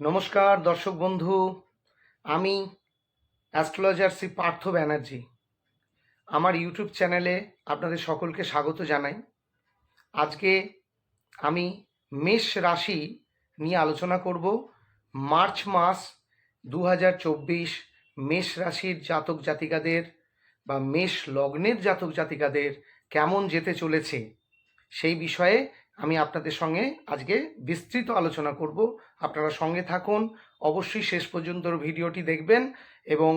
নমস্কার, দর্শক বন্ধু। আমি অ্যাস্ট্রোলজার শ্রী পার্থ ব্যানার্জি। আমার ইউটিউব চ্যানেলে আপনাদের সকলকে স্বাগত জানাই। আজকে আমি মেষ রাশি নিয়ে আলোচনা করব। মার্চ মাস দু হাজার চব্বিশ মেষ রাশির জাতক জাতিকাদের বা মেষ লগ্নের জাতক জাতিকাদের কেমন যেতে চলেছে সেই বিষয়ে আমি আপনাদের সঙ্গে আজকে বিস্তৃত আলোচনা করব। আপনারা সঙ্গে থাকুন। অবশ্যই শেষ পর্যন্ত ভিডিওটি দেখবেন এবং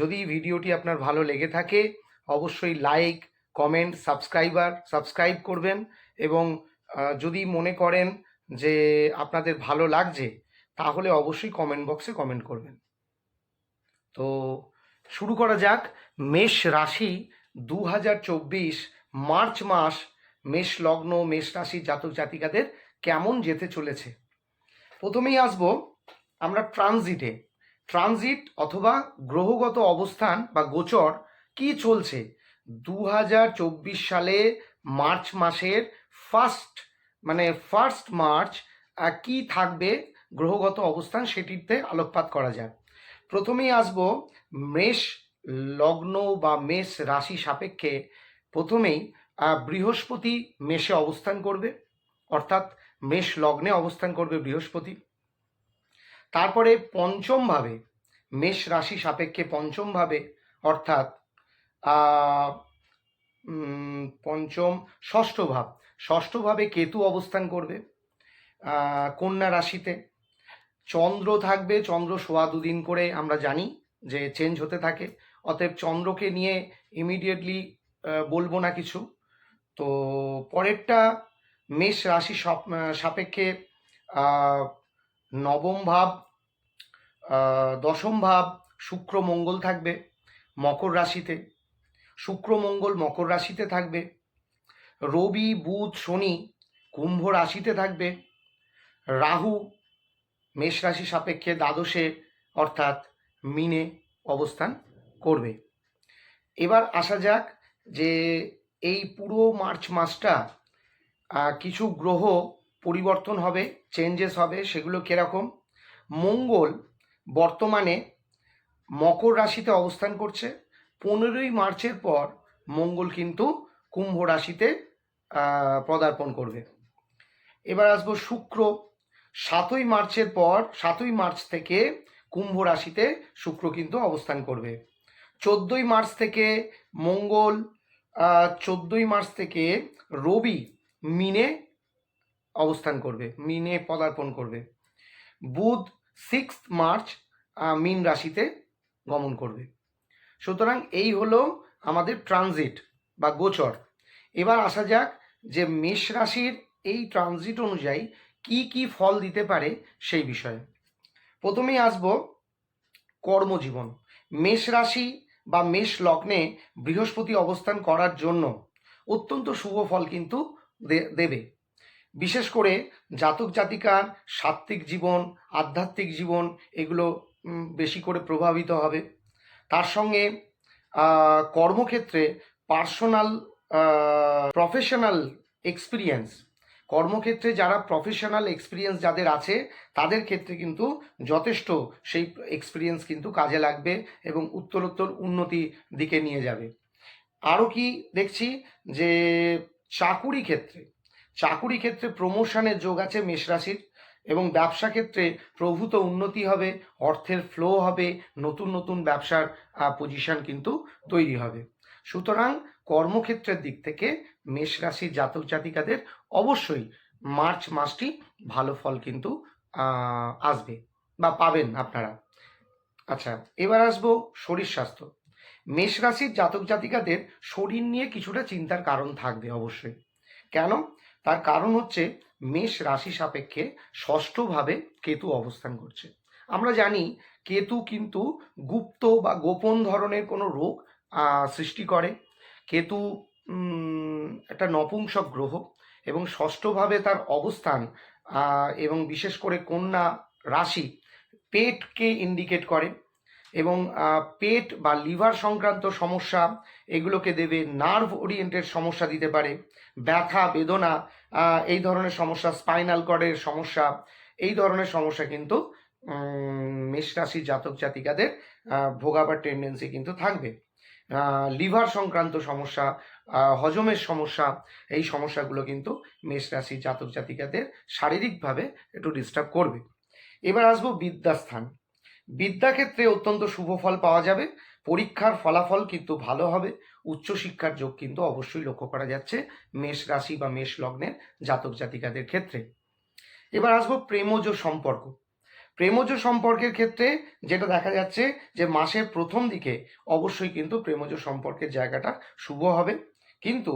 যদি ভিডিওটি আপনার ভালো লেগে থাকে, অবশ্যই লাইক, কমেন্ট, সাবস্ক্রাইবার, সাবস্ক্রাইব করবেন এবং যদি মনে করেন যে আপনাদের ভালো লাগছে, তাহলে অবশ্যই কমেন্ট বক্সে কমেন্ট করবেন। তো শুরু করা যাক। মেষ রাশি দু হাজার চব্বিশ মার্চ মাস, মেষ লগ্ন, মেষ রাশি জাতক জাতিকাদের কেমন যেতে চলেছে? প্রথমেই আসব আমরা ট্রানজিটে। ট্রানজিট অথবা গ্রহগত অবস্থান বা গোচর কি চলছে? দু হাজার চব্বিশ সালে মার্চ মাসের ফার্স্ট মানে ফার্স্ট মার্চ কি থাকবে? গ্রহগত অবস্থান সেটিতে আলোকপাত করা যাক। প্রথমেই আসব মেষ লগ্ন বা মেষ রাশি সাপেক্ষে প্রথমেই বৃহস্পতি মেষে অবস্থান করবে। অর্থাৎ মেষ লগ্নে অবস্থান করবে বৃহস্পতি। তারপরে পঞ্চমভাবে মেষ রাশি সাপেক্ষে পঞ্চমভাবে, অর্থাৎ পঞ্চম ষষ্ঠ ভাব ষষ্ঠ ভাবে কেতু অবস্থান করবে কন্যা রাশিতে। চন্দ্র থাকবে, চন্দ্র সোয়া দুদিন করে আমরা জানি যে চেঞ্জ হতে থাকে। অতএব চন্দ্রকে নিয়ে ইমিডিয়েটলি বলব না কিছু। তো পরেরটা মেষ রাশি সাপেক্ষে নবম ভাব দশম ভাব, শুক্র মঙ্গল থাকবে মকর রাশিতে। শুক্র মঙ্গল মকর রাশিতে থাকবে। রবি, বুধ, শনি কুম্ভ রাশিতে থাকবে। রাহু মেষ রাশি সাপেক্ষে দ্বাদশে অর্থাৎ মিনে অবস্থান করবে। এবার আসা যাক যে এই পুরো মার্চ মাসটা কিছু গ্রহ পরিবর্তন হবে চেঞ্জেস হবে, সেগুলো কীরকম? মঙ্গল বর্তমানে মকর রাশিতে অবস্থান করছে। পনেরোই মার্চের পর মঙ্গল কিন্তু কুম্ভ রাশিতে পদার্পণ করবে। এবার আসব শুক্র। সাতই মার্চের পর, সাতই মার্চ থেকে কুম্ভ রাশিতে শুক্র কিন্তু অবস্থান করবে। চোদ্দোই মার্চ থেকে মঙ্গল চোদ্দোই মার্চ থেকে রবি মিনে অবস্থান করবে, মিনে পদার্পণ করবে। বুধ সিক্স মার্চ মিন রাশিতে গমন করবে। সুতরাং এই হলো আমাদের ট্রানজিট বা গোচর। এবার আসা যাক যে মেষ রাশির এই ট্রানজিট অনুযায়ী কি কি ফল দিতে পারে সেই বিষয়ে। প্রথমেই আসব কর্মজীবন। মেষ রাশি বা মেষ লগ্নে বৃহস্পতি অবস্থান করার জন্য অত্যন্ত শুভ ফল কিন্তু দেবে। বিশেষ করে জাতক জাতিকার সাত্ত্বিক জীবন, আধ্যাত্মিক জীবন এগুলো বেশি করে প্রভাবিত হবে। তার সঙ্গে কর্মক্ষেত্রে পার্সোনাল প্রফেশনাল এক্সপিরিয়েন্স। কর্মক্ষেত্রে যারা প্রফেশনাল এক্সপিরিয়েন্স যাদের আছে, তাদের ক্ষেত্রে কিন্তু যথেষ্ট সেই এক্সপিরিয়েন্স কিন্তু কাজে লাগবে এবং উত্তরোত্তর উন্নতি দিকে নিয়ে যাবে। আরও কি দেখছি যে চাকুরি ক্ষেত্রে। চাকুরি ক্ষেত্রে প্রমোশনের যোগ আছে মেষ রাশির এবং ব্যবসা ক্ষেত্রে প্রভূত উন্নতি হবে, অর্থের ফ্লো হবে, নতুন নতুন ব্যবসার পজিশন কিন্তু তৈরি হবে। সুতরাং কর্মক্ষেত্রের দিক থেকে মেষ রাশির জাতক জাতিকাদের অবশ্যই মার্চ মাসটি ভালো ফল কিন্তু আসবে বা পাবেন আপনারা। আচ্ছা এবার আসব শরীর স্বাস্থ্য। মেষ রাশির জাতক জাতিকাদের শরীর নিয়ে কিছুটা চিন্তার কারণ থাকবে অবশ্যই। কেন? তার কারণ হচ্ছে মেষ রাশি সাপেক্ষে ষষ্ঠভাবে কেতু অবস্থান করছে। আমরা জানি কেতু কিন্তু গুপ্ত বা গোপন ধরনের কোনো রোগ সৃষ্টি করে। কেতু একটা নপুংসক গ্রহ এবং ষষ্ঠভাবে তার অবস্থান এবং বিশেষ করে কন্যা রাশি পেটকে ইন্ডিকেট করে। এবং পেট বা লিভার সংক্রান্ত সমস্যা এগুলোকে দেবে নার্ভ ওরিয়েন্টেড সমস্যা দিতে পারে। ব্যথা বেদনা এই ধরনের সমস্যা স্পাইনাল কর্ডের সমস্যা এই ধরনের সমস্যা কিন্তু উম, মেষ রাশির জাতক জাতিকাদের ভোগাবার টেন্ডেন্সি কিন্তু থাকবে। লিভার সংক্রান্ত সমস্যা হজমের সমস্যা এই সমস্যাগুলো কিন্তু মেষ রাশির জাতক জাতিকাদের শারীরিকভাবে একটু ডিস্টার্ব করবে। এবার আসব বিদ্যাস্থান। বিদ্যাক্ষেত্রে অত্যন্ত শুভ ফল পাওয়া যাবে। পরীক্ষার ফলাফল কিন্তু ভালো হবে। উচ্চশিক্ষার যোগ কিন্তু অবশ্যই লক্ষ্য করা যাচ্ছে মেষ রাশি বা মেষ লগ্নের জাতক জাতিকাদের ক্ষেত্রে। এবার আসব প্রেমজ সম্পর্ক। প্রেমজ সম্পর্কের ক্ষেত্রে যেটা দেখা যাচ্ছে যে মাসের প্রথম দিকে অবশ্যই কিন্তু প্রেমজ সম্পর্কের জায়গাটা শুভ হবে। কিন্তু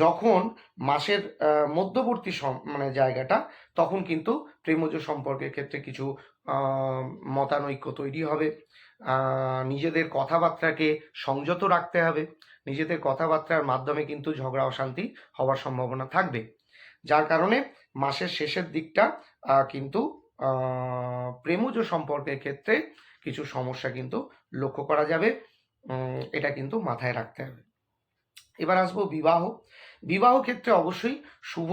যখন মাসের মধ্যবর্তী মানে জায়গাটা, তখন কিন্তু প্রেমজ সম্পর্কের ক্ষেত্রে কিছু মতানৈক্য তৈরি হবে। নিজেদের কথাবার্তাকে সংযত রাখতে হবে। নিজেদের কথাবার্তার মাধ্যমে কিন্তু ঝগড়া অশান্তি হওয়ার সম্ভাবনা থাকবে। যার কারণে মাসের শেষের দিকটা কিন্তু প্রেমজ সম্পর্কের ক্ষেত্রে কিছু সমস্যা কিন্তু লক্ষ্য করা যাবে। এটা কিন্তু মাথায় রাখতে হবে। এবার আসব বিবাহ। বিবাহ ক্ষেত্রে অবশ্যই শুভ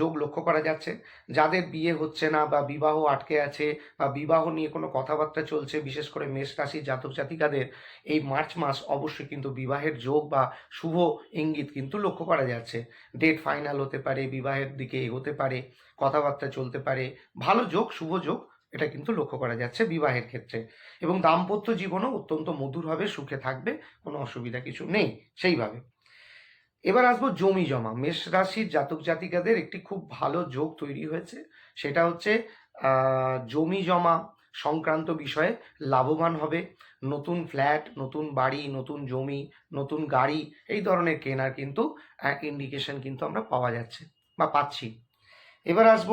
যোগ লক্ষ্য করা যাচ্ছে। যাদের বিয়ে হচ্ছে না বা বিবাহ আটকে আছে বা বিবাহ নিয়ে কোনো কথাবার্তা চলছে, বিশেষ করে মেষ রাশির জাতক জাতিকাদের, এই মার্চ মাস অবশ্যই কিন্তু বিবাহের যোগ বা শুভ ইঙ্গিত কিন্তু লক্ষ্য করা যাচ্ছে। ডেট ফাইনাল হতে পারে, বিবাহের দিকে হতে পারে, কথাবার্তা চলতে পারে, ভালো যোগ, শুভ যোগ এটা কিন্তু লক্ষ্য করা যাচ্ছে বিবাহের ক্ষেত্রে। এবং দাম্পত্য জীবনও অত্যন্ত মধুর হবে সুখে থাকবে, কোনো অসুবিধা কিছু নেই সেইভাবে। এবার আসব জমি জমা। মেষ রাশির জাতক জাতিকাদের একটি খুব ভালো যোগ তৈরি হয়েছে। সেটা হচ্ছে জমি জমা সংক্রান্ত বিষয়ে লাভবান হবে। নতুন ফ্ল্যাট, নতুন বাড়ি, নতুন জমি, নতুন গাড়ি, এই ধরনের কেনার কিন্তু এক ইন্ডিকেশন কিন্তু আমরা পাওয়া যাচ্ছে বা পাচ্ছি। এবার আসব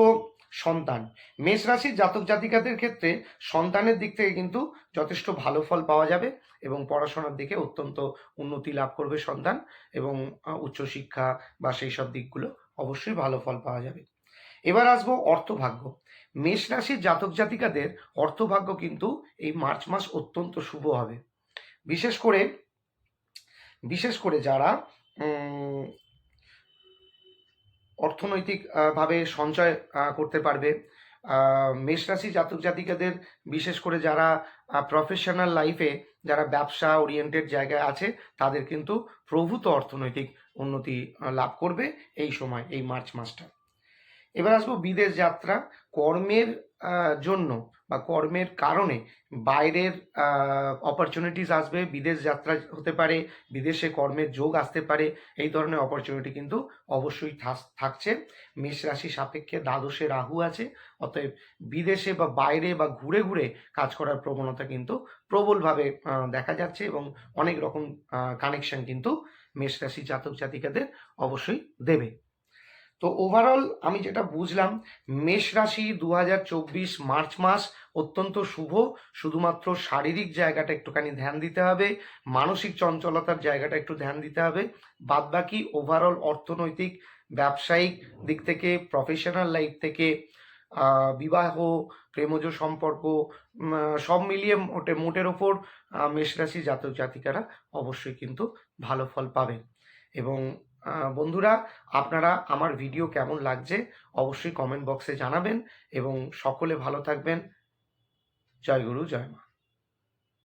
সন্তান। মেষ রাশির জাতক জাতিকাদের ক্ষেত্রে সন্তানের দিক থেকে কিন্তু যথেষ্ট ভালো ফল পাওয়া যাবে এবং পড়াশোনার দিকে অত্যন্ত উন্নতি লাভ করবে সন্তান এবং উচ্চশিক্ষা বা সেই সব দিকগুলো অবশ্যই ভালো ফল পাওয়া যাবে। এবার আসব অর্থভাগ্য। মেষ রাশির জাতক জাতিকাদের অর্থভাগ্য কিন্তু এই মার্চ মাস অত্যন্ত শুভ হবে। বিশেষ করে বিশেষ করে যারা উম, অর্থনৈতিক ভাবে সঞ্চয় করতে পারবে। মেষরাশি মেষ রাশি জাতক জাতিকাদের বিশেষ করে যারা প্রফেশনাল লাইফে যারা ব্যবসা ওরিয়েন্টেড জায়গায় আছে তাদের কিন্তু প্রভূত অর্থনৈতিক উন্নতি লাভ করবে এই সময় এই মার্চ মাসটা। এবার আসব বিদেশ যাত্রা। কর্মের জন্য বা কর্মের কারণে বাইরের অপরচুনিটিস আসবে, বিদেশ যাত্রা হতে পারে, বিদেশে কর্মের যোগ আসতে পারে, এই ধরনের অপরচুনিটি কিন্তু অবশ্যই থাকছে। মেষ রাশি সাপেক্ষে দ্বাদশে রাহু আছে, অতএব বিদেশে বা বাইরে বা ঘুরে ঘুরে কাজ করার প্রবণতা কিন্তু প্রবলভাবে দেখা যাচ্ছে এবং অনেক রকম কানেকশন কিন্তু মেষ রাশি জাতক জাতিকাদের অবশ্যই দেবে। তো ওভারঅল আমি যেটা বুঝলাম, মেষ রাশি দু হাজার চব্বিশ মার্চ মাস অত্যন্ত শুভ। শুধুমাত্র শারীরিক জায়গাটা একটুখানি ধ্যান দিতে হবে, মানসিক চঞ্চলতার জায়গাটা একটু ধ্যান দিতে হবে। বাদবাকি ওভারঅল অর্থনৈতিক, ব্যবসায়িক দিক থেকে প্রফেশনাল লাইফ থেকে বিবাহ, প্রেমজ সম্পর্ক সব মিলিয়ে মোটে, মোটের ওপর মেষরাশি মেষ জাতক জাতিকারা অবশ্যই কিন্তু ভালো ফল পাবেন এবং বন্ধুরা, আপনারা আমার ভিডিও কেমন লাগছে অবশ্যই কমেন্ট বক্সে জানাবেন এবং সকলে ভালো থাকবেন। জয় গুরু, জয় মা।